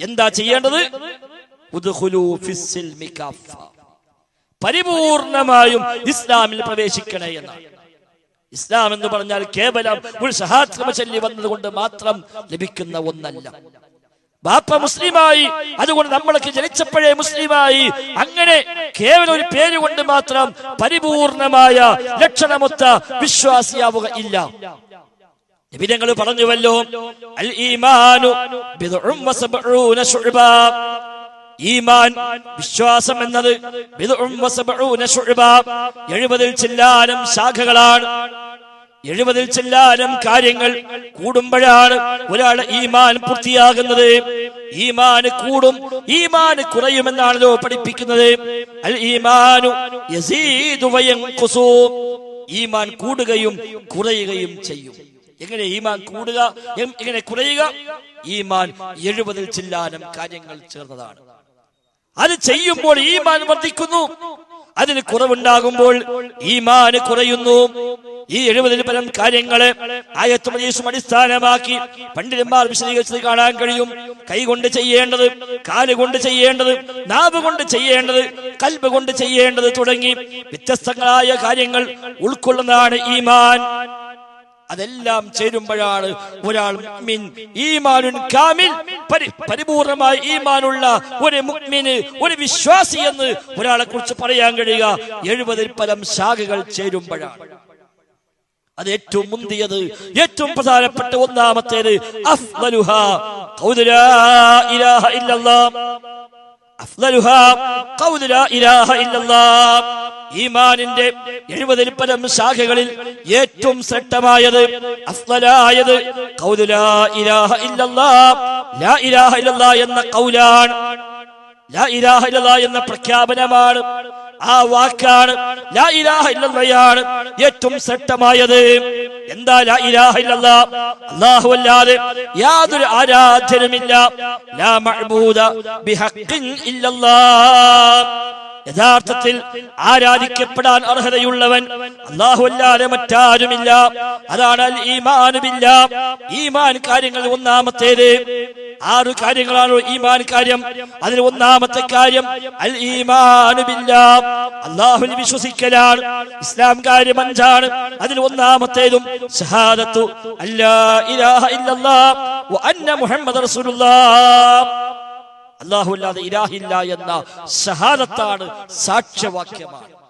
എന്താ ചെയ്യേണ്ടത്. പരിപൂർണമായും ഇസ്ലാമിൽ പ്രവേശിക്കണേ എന്നാണ്. ഇസ്ലാം എന്ന് പറഞ്ഞാൽ കേവലം ഒരു സഹാത്മ ചൊല്ലി വന്നതുകൊണ്ട് മാത്രം ലഭിക്കുന്ന ഒന്നല്ല. ബാപ്പ മുസ്ലിമായി അതുകൊണ്ട് നമ്മളൊക്കെ ജനിച്ചപ്പോഴേ മുസ്ലിമായി. അങ്ങനെ കേവലം ഒരു പേര് കൊണ്ട് മാത്രം പരിപൂർണമായ ലക്ഷണമൊത്ത വിശ്വാസിയാവുക ഇല്ല. നബിതങ്ങൾ പറഞ്ഞുവല്ലോ അൽ ഈമാനു ഈമാൻ വിശ്വാസം എന്നത് എഴുപതിൽ വസബ്ഊന ശുഅബ. 70 ചില്ലാനം ശാഖകളാണ്. എഴുപതിൽ ചില്ലാനം കാര്യങ്ങൾ കൂടുമ്പോഴാണ് ഒരാളെ ഈമാൻ പൂർത്തിയാകുന്നത്. ഈമാന് കൂടും ഈമാന് കുറയുമെന്നാണല്ലോ പഠിപ്പിക്കുന്നത്. അൽ ഈമാനു ഈമാൻ കൂടുകയും കുറയുകയും ചെയ്യും. എങ്ങനെ ഈമാൻ കൂടുക? എങ്ങനെ കുറയുക? ഈമാൻ എഴുപതിൽ ചില്ലാനം കാര്യങ്ങൾ ചേർന്നതാണ്. അത് ചെയ്യുമ്പോൾ ഈമാൻ വർദ്ധിക്കുന്നു. അതിന് കുറവുണ്ടാകുമ്പോൾ ഈമാന് കുറയുന്നു. ഈ എഴുപതിൽ പരം കാര്യങ്ങളെ ആയത്തും ഹദീസും അടിസ്ഥാനമാക്കി പണ്ഡിതന്മാർ വിശദീകരിച്ചത് കാണാൻ കഴിയും. കൈകൊണ്ട് ചെയ്യേണ്ടത് കാൽ കൊണ്ട് ചെയ്യേണ്ടത് നാവ് കൊണ്ട് ചെയ്യേണ്ടത് കൽബ് കൊണ്ട് ചെയ്യേണ്ടത് തുടങ്ങി വ്യത്യസ്തങ്ങളായ കാര്യങ്ങൾ ഉൾക്കൊള്ളുന്നതാണ് ഈമാൻ അതെല്ലാം ചേരുമ്പോഴാണ് ഒരാൾ മുഅ്മിൻ ഈമാനുൻ കാമിൽ പരിപൂർണമായി ഈമാനുള്ള ഒരു മുഅ്മിന് ഒരു വിശ്വാസി എന്ന് ഒരാളെ കുറിച്ച് പറയാൻ കഴിയുക. എഴുപതിൽ പരം ശാഖകൾ ചേരുമ്പോഴാണ്. അത് ഏറ്റവും മുന്തിയത് ഏറ്റവും പ്രധാനപ്പെട്ട ഒന്നാമത്തേത് ഇലാഹ ഇല്ലല്ലാഹ് ഈമാനിന്റെ എഴുപതിൽ പരം ശാഖകളിൽ ഏറ്റവും ശ്രേഷ്ഠമായത് അസ്വലായത് ഖൗലു ലാ ഇലാഹ ഇല്ലല്ലാഹ് ലാ ഇലാഹ ഇല്ലല്ലാഹ് എന്ന കൗലാണ് ലാ ഇലാഹ ഇല്ലല്ലാഹ് എന്ന പ്രഖ്യാപനമാണ് ആ വാക്കാണ് ലാ ഇലാഹ ഇല്ലല്ലയാണ് ഏറ്റവും ശ്രേഷ്ഠമായത്. എന്താ ലാ ഇലാഹ ഇല്ലല്ലാഹ് അല്ലാഹു അല്ലാതെ യാതൊരു ആരാധനമില്ല. ലാ മഅബൂദ ബിഹഖിൻ ഇല്ലല്ലാഹ് യഥാർത്ഥത്തിൽ ആരാധിക്കപ്പെടാൻ അർഹതയുള്ളവൻ അല്ലാഹു അല്ലാതെ മറ്റാരുമില്ല. അതാണ് അൽ ഈമാനു ബില്ലാ ഈമാൻ കാര്യങ്ങൾ ഒന്നാമത്തേത്. ആറ് കാര്യങ്ങളാണ് ഈമാൻ കാര്യം. അതിൽ ഒന്നാമത്തെ കാര്യം അൽ ഈമാനുമില്ല അല്ലാഹുവിൽ വിശ്വസിക്കലാണ്. ഇസ്ലാം കാര്യം അഞ്ചാണ്. അതിൽ ഒന്നാമത്തേതും ഷഹാദത്തു അല്ലാ ഇലാഹ ഇല്ലല്ലാഹ് വ അന്ന മുഹമ്മദ് റസൂലുള്ളാഹ് അല്ലാഹു അല്ലാതെ ഇലാഹില്ല എന്ന സഹാദത്താണ് സാക്ഷ്യവാക്യമാണ്